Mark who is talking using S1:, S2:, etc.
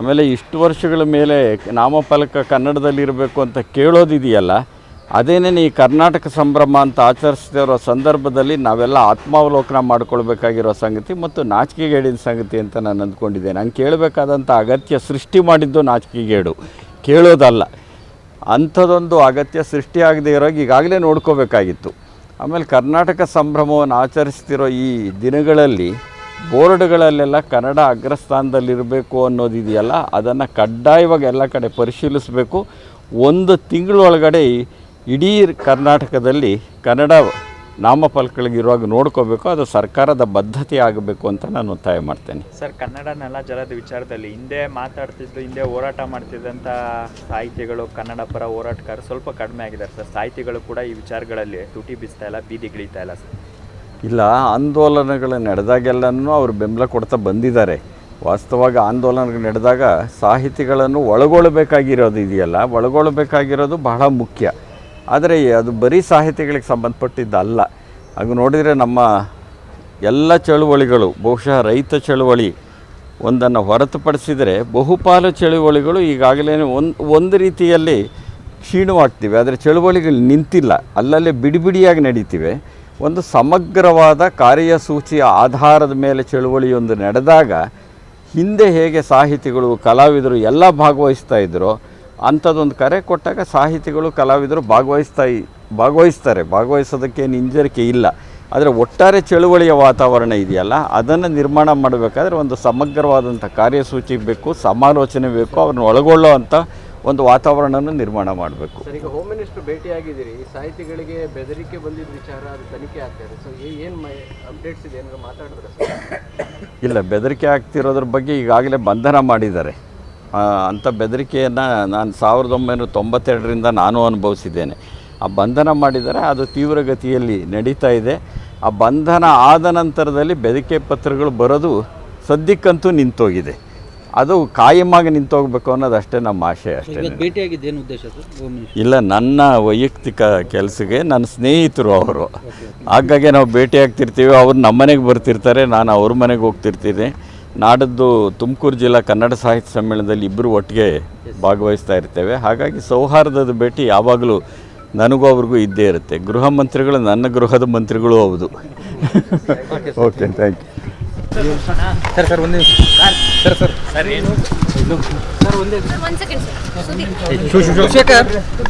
S1: ಆಮೇಲೆ ಇಷ್ಟು ವರ್ಷಗಳ ಮೇಲೆ ನಾಮಫಲಕ ಕನ್ನಡದಲ್ಲಿರಬೇಕು ಅಂತ ಕೇಳೋದಿದೆಯಲ್ಲ, ಅದೇನೇ ಈ ಕರ್ನಾಟಕ ಸಂಭ್ರಮ ಅಂತ ಆಚರಿಸ್ತಿರೋ ಸಂದರ್ಭದಲ್ಲಿ ನಾವೆಲ್ಲ ಆತ್ಮಾವಲೋಕನ ಮಾಡ್ಕೊಳ್ಬೇಕಾಗಿರೋ ಸಂಗತಿ ಮತ್ತು ನಾಚಿಕೆಗೇಡಿನ ಸಂಗತಿ ಅಂತ ನಾನು ಅಂದ್ಕೊಂಡಿದ್ದೇನೆ. ನಾನು ಕೇಳಬೇಕಾದಂಥ ಅಗತ್ಯ ಸೃಷ್ಟಿ ಮಾಡಿದ್ದು ನಾಚಿಕೆಗೇಡು ಕೇಳೋದಲ್ಲ. ಅಂಥದ್ದೊಂದು ಅಗತ್ಯ ಸೃಷ್ಟಿಯಾಗದೇ ಇರೋ ಈಗಾಗಲೇ ನೋಡ್ಕೋಬೇಕಾಗಿತ್ತು. ಆಮೇಲೆ ಕರ್ನಾಟಕ ಸಂಭ್ರಮವನ್ನು ಆಚರಿಸ್ತಿರೋ ಈ ದಿನಗಳಲ್ಲಿ ಬೋರ್ಡ್ಗಳಲ್ಲೆಲ್ಲ ಕನ್ನಡ ಅಗ್ರಸ್ಥಾನದಲ್ಲಿರಬೇಕು ಅನ್ನೋದಿದೆಯಲ್ಲ ಅದನ್ನು ಕಡ್ಡಾಯವಾಗಿ ಎಲ್ಲ ಕಡೆ ಪರಿಶೀಲಿಸಬೇಕು. ಒಂದು ತಿಂಗಳೊಳಗಡೆ ಇಡೀ ಕರ್ನಾಟಕದಲ್ಲಿ ಕನ್ನಡ ನಾಮಫಲಕಗಳಿಗಿರುವಾಗ ನೋಡ್ಕೋಬೇಕು, ಅದು ಸರ್ಕಾರದ ಬದ್ಧತೆ ಆಗಬೇಕು ಅಂತ ನಾನು ಒತ್ತಾಯ ಮಾಡ್ತೇನೆ.
S2: ಸರ್ ಕನ್ನಡ ನೆಲ ಜಲದ ವಿಚಾರದಲ್ಲಿ ಹಿಂದೆ ಮಾತಾಡ್ತಿದ್ದು, ಹಿಂದೆ ಹೋರಾಟ ಮಾಡ್ತಿದ್ದಂಥ ಸಾಹಿತಿಗಳು, ಕನ್ನಡ ಪರ ಹೋರಾಟಗಾರರು ಸ್ವಲ್ಪ ಕಡಿಮೆ ಆಗಿದ್ದಾರೆ ಸರ್. ಸಾಹಿತಿಗಳು ಕೂಡ ಈ ವಿಚಾರಗಳಲ್ಲಿ ತುಟಿ ಬಿಸ್ತಾ ಇಲ್ಲ ಬೀದಿಗಿಳಿತಾ ಇಲ್ಲ ಸರ್.
S1: ಇಲ್ಲ, ಆಂದೋಲನಗಳು ನಡೆದಾಗೆಲ್ಲನೂ ಅವರು ಬೆಂಬಲ ಕೊಡ್ತಾ ಬಂದಿದ್ದಾರೆ. ವಾಸ್ತವವಾಗಿ ಆಂದೋಲನಗಳು ನಡೆದಾಗ ಸಾಹಿತಿಗಳನ್ನು ಒಳಗೊಳ್ಳಬೇಕಾಗಿರೋದು ಇದೆಯಲ್ಲ ಒಳಗೊಳ್ಳಬೇಕಾಗಿರೋದು ಬಹಳ ಮುಖ್ಯ. ಆದರೆ ಅದು ಬರೀ ಸಾಹಿತಿಗಳಿಗೆ ಸಂಬಂಧಪಟ್ಟಿದ್ದಲ್ಲ. ಹಾಗೆ ನೋಡಿದರೆ ನಮ್ಮ ಎಲ್ಲ ಚಳುವಳಿಗಳು, ಬಹುಶಃ ರೈತ ಚಳುವಳಿ ಒಂದನ್ನು ಹೊರತುಪಡಿಸಿದರೆ ಬಹುಪಾಲು ಚಳುವಳಿಗಳು ಈಗಾಗಲೇ ಒಂದು ಒಂದು ರೀತಿಯಲ್ಲಿ ಕ್ಷೀಣವಾಗ್ತಿವೆ. ಆದರೆ ಚಳುವಳಿಗಳು ನಿಂತಿಲ್ಲ. ಅಲ್ಲಲ್ಲೇ ಬಿಡಿಬಿಡಿಯಾಗಿ ನಡೀತಿವೆ. ಒಂದು ಸಮಗ್ರವಾದ ಕಾರ್ಯಸೂಚಿಯ ಆಧಾರದ ಮೇಲೆ ಚಳುವಳಿಯೊಂದು ನಡೆದಾಗ ಹಿಂದೆ ಹೇಗೆ ಸಾಹಿತಿಗಳು, ಕಲಾವಿದರು ಎಲ್ಲ ಭಾಗವಹಿಸ್ತಾ ಇದ್ದರೋ ಅಂಥದ್ದೊಂದು ಕರೆ ಕೊಟ್ಟಾಗ ಸಾಹಿತಿಗಳು, ಕಲಾವಿದರು ಭಾಗವಹಿಸ್ತಾ ಭಾಗವಹಿಸ್ತಾರೆ. ಭಾಗವಹಿಸೋದಕ್ಕೇನು ಹಿಂಜರಿಕೆ ಇಲ್ಲ. ಆದರೆ ಒಟ್ಟಾರೆ ಚಳುವಳಿಯ ವಾತಾವರಣ ಇದೆಯಲ್ಲ, ಅದನ್ನು ನಿರ್ಮಾಣ ಮಾಡಬೇಕಾದ್ರೆ ಒಂದು ಸಮಗ್ರವಾದಂಥ ಕಾರ್ಯಸೂಚಿ ಬೇಕು, ಸಮಾಲೋಚನೆ ಬೇಕು, ಅವ್ರನ್ನ ಒಳಗೊಳ್ಳೋ ಅಂಥ ಒಂದು ವಾತಾವರಣವನ್ನು ನಿರ್ಮಾಣ ಮಾಡಬೇಕು.
S3: ಸರ್ ಈಗ ಹೋಮ್ ಮಿನಿಸ್ಟರ್ ಭೇಟಿಯಾಗಿದ್ದೀರಿ. ಸಾಹಿತಿಗಳಿಗೆ ಬೆದರಿಕೆ ಬಂದಿದ್ದ ವಿಚಾರ ಅದು ತನಿಖೆ ಆಗ್ತಾ ಇದೆ. ಸೊ ಏನು ಅಪ್ಡೇಟ್ಸ್ ಇದೆ? ಏನಾದ್ರು ಮಾತಾಡಿದ್ರೆ ಸರ್?
S1: ಇಲ್ಲ ಬೆದರಿಕೆ ಆಗ್ತಿರೋದ್ರ ಬಗ್ಗೆ ಈಗಾಗಲೇ ಬಂಧನ ಮಾಡಿದ್ದಾರೆ. ಅಂಥ ಬೆದರಿಕೆಯನ್ನು ನಾನು ಸಾವಿರದ ಒಂಬೈನೂರ ತೊಂಬತ್ತೆರಡರಿಂದ ನಾನು ಅನುಭವಿಸಿದ್ದೇನೆ. ಆ ಬಂಧನ ಮಾಡಿದರೆ ಅದು ತೀವ್ರಗತಿಯಲ್ಲಿ ನಡೀತಾ ಇದೆ. ಆ ಬಂಧನ ಆದ ನಂತರದಲ್ಲಿ ಬೆದರಿಕೆ ಪತ್ರಗಳು ಬರೋದು ಸದ್ಯಕ್ಕಂತೂ ನಿಂತೋಗಿದೆ. ಅದು ಕಾಯಮಾಗಿ ನಿಂತೋಗ್ಬೇಕು ಅನ್ನೋದು ಅಷ್ಟೇ ನಮ್ಮ ಆಶೆ ಅಷ್ಟೇ.
S4: ಭೇಟಿಯಾಗಿದ್ದು ಏನು ಉದ್ದೇಶ
S1: ಇಲ್ಲ ನನ್ನ ವೈಯಕ್ತಿಕ ಕೆಲಸಕ್ಕೆ ನನ್ನ ಸ್ನೇಹಿತರು ಅವರು. ಹಾಗಾಗಿ ನಾವು ಭೇಟಿಯಾಗ್ತಿರ್ತೀವಿ ಅವ್ರು ನಮ್ಮ ಮನೆಗೆ ಬರ್ತಿರ್ತಾರೆ ನಾನು ಅವ್ರ ಮನೆಗೆ ಹೋಗ್ತಿರ್ತೀನಿ. ನಾಡದ್ದು ತುಮಕೂರು ಜಿಲ್ಲಾ ಕನ್ನಡ ಸಾಹಿತ್ಯ ಸಮ್ಮೇಳನದಲ್ಲಿ ಇಬ್ಬರು ಒಟ್ಟಿಗೆ ಭಾಗವಹಿಸ್ತಾ ಇರ್ತೇವೆ. ಹಾಗಾಗಿ ಸೌಹಾರ್ದದ ಭೇಟಿ ಯಾವಾಗಲೂ ನನಗೂ ಅವ್ರಿಗೂ ಇದ್ದೇ ಇರುತ್ತೆ. ಗೃಹ ಮಂತ್ರಿಗಳು ನನ್ನ ಗೃಹದ ಮಂತ್ರಿಗಳು ಹೌದು. Okay thank you
S4: sir sir ಒಂದೇ ಸರ್ ಸರ್
S2: ಸರ್ ಏನು
S5: One second, sir. Sudeep.
S4: Shekhar